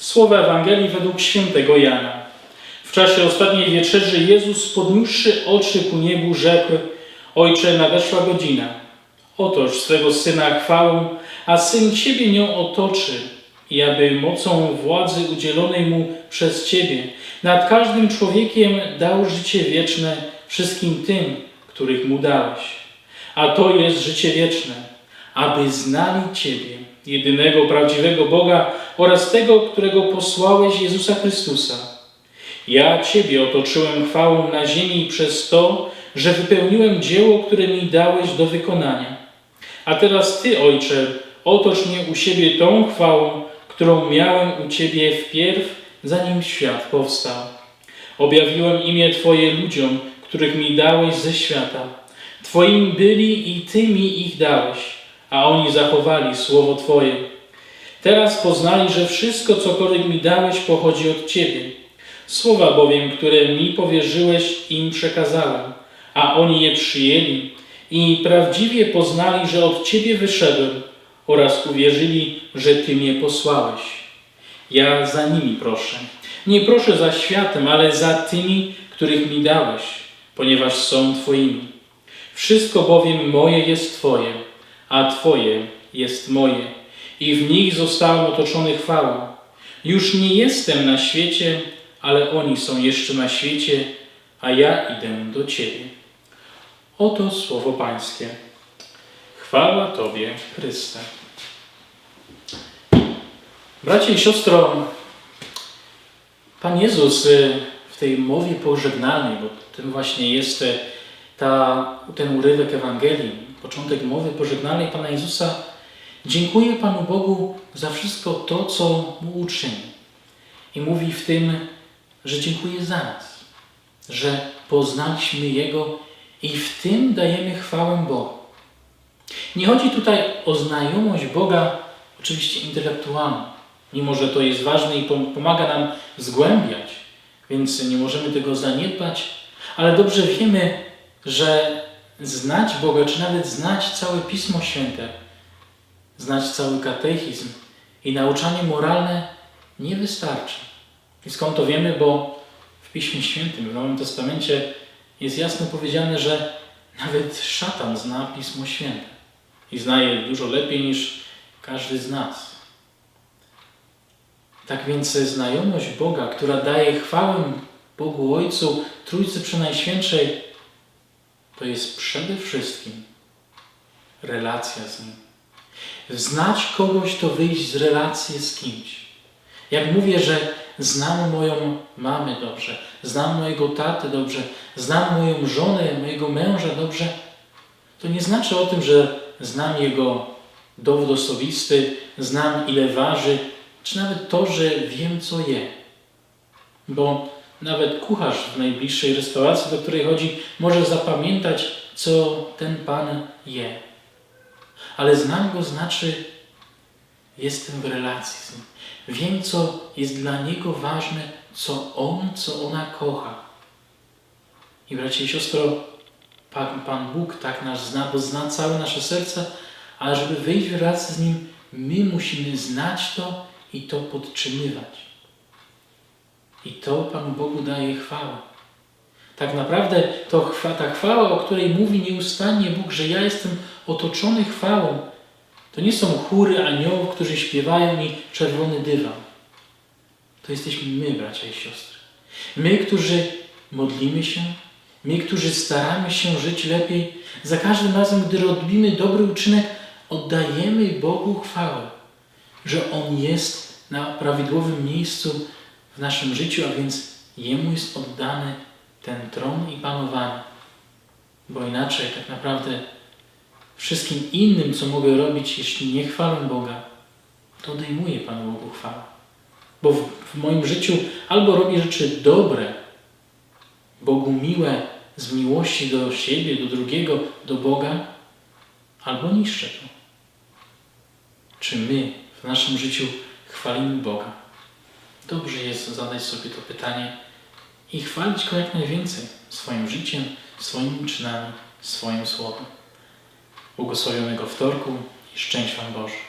Słowa Ewangelii według świętego Jana. W czasie ostatniej wieczerzy Jezus podniósłszy oczy ku niebu rzekł Ojcze, nadeszła godzina. Otocz swego Syna chwałą, a Syn Ciebie nią otoczy i aby mocą władzy udzielonej Mu przez Ciebie nad każdym człowiekiem dał życie wieczne wszystkim tym, których Mu dałeś. A to jest życie wieczne, aby znali Ciebie, jedynego prawdziwego Boga oraz tego, którego posłałeś Jezusa Chrystusa. Ja Ciebie otoczyłem chwałą na ziemi przez to, że wypełniłem dzieło, które mi dałeś do wykonania. A teraz Ty, Ojcze, otocz mnie u siebie tą chwałą, którą miałem u Ciebie wpierw, zanim świat powstał. Objawiłem imię Twoje ludziom, których mi dałeś ze świata. Twoimi byli i Ty mi ich dałeś, a oni zachowali słowo Twoje. Teraz poznali, że wszystko, cokolwiek mi dałeś, pochodzi od Ciebie. Słowa bowiem, które mi powierzyłeś, im przekazałem, a oni je przyjęli i prawdziwie poznali, że od Ciebie wyszedłem oraz uwierzyli, że Ty mnie posłałeś. Ja za nimi proszę. Nie proszę za światem, ale za tymi, których mi dałeś, ponieważ są Twoimi. Wszystko bowiem moje jest Twoje, a Twoje jest moje i w nich zostałem otoczony chwałą. Już nie jestem na świecie, ale oni są jeszcze na świecie, a ja idę do Ciebie. Oto słowo Pańskie. Chwała Tobie, Chryste. Bracie i siostro, Pan Jezus y, w tej mowie pożegnalnej, bo tym właśnie jest y, ta, ten urywek Ewangelii, początek mowy pożegnalnej Pana Jezusa, dziękuję Panu Bogu za wszystko to, co Mu uczynił. I mówi w tym, że dziękuję za nas, że poznaliśmy Jego i w tym dajemy chwałę Bogu. Nie chodzi tutaj o znajomość Boga, oczywiście intelektualną, mimo że to jest ważne i pom- pomaga nam zgłębiać, więc nie możemy tego zaniedbać, ale dobrze wiemy, że znać Boga, czy nawet znać całe Pismo Święte, znać cały katechizm i nauczanie moralne nie wystarczy. I skąd to wiemy? Bo w Piśmie Świętym, w Nowym Testamencie jest jasno powiedziane, że nawet szatan zna Pismo Święte i zna je dużo lepiej niż każdy z nas. Tak więc znajomość Boga, która daje chwałę Bogu Ojcu, Trójcy Przenajświętszej, to jest przede wszystkim relacja z Nim. Znać kogoś to wyjść z relacji z kimś. Jak mówię, że znam moją mamę dobrze, znam mojego tatę dobrze, znam moją żonę, mojego męża dobrze, to nie znaczy o tym, że znam jego dowód osobisty, znam ile waży, czy nawet to, że wiem co je. Bo nawet kucharz w najbliższej restauracji, do której chodzi, może zapamiętać, co ten pan je. Ale znam go znaczy, jestem w relacji z nim. Wiem, co jest dla niego ważne, co on, co ona kocha. I bracie i siostro, Pan, Pan Bóg tak nas zna, bo zna całe nasze serce, ale żeby wejść w relację z Nim, my musimy znać to i to podtrzymywać. I to Panu Bogu daje chwałę. Tak naprawdę to chwa, ta chwała, o której mówi nieustannie Bóg, że ja jestem otoczony chwałą, to nie są chóry aniołów, którzy śpiewają i czerwony dywan. To jesteśmy my, bracia i siostry. My, którzy modlimy się, my, którzy staramy się żyć lepiej, za każdym razem, gdy robimy dobry uczynek, oddajemy Bogu chwałę, że On jest na prawidłowym miejscu w naszym życiu, a więc Jemu jest oddany ten tron i panowanie. Bo inaczej tak naprawdę wszystkim innym, co mogę robić, jeśli nie chwalę Boga, to odejmuję Panu Bogu chwałę. Bo w, w moim życiu albo robię rzeczy dobre, Bogu miłe, z miłości do siebie, do drugiego, do Boga, albo niszczę to. Czy my w naszym życiu chwalimy Boga? Dobrze jest zadać sobie to pytanie i chwalić Go jak najwięcej swoim życiem, swoimi czynami, swoim słowem. Błogosławionego wtorku i szczęść Wam Boże.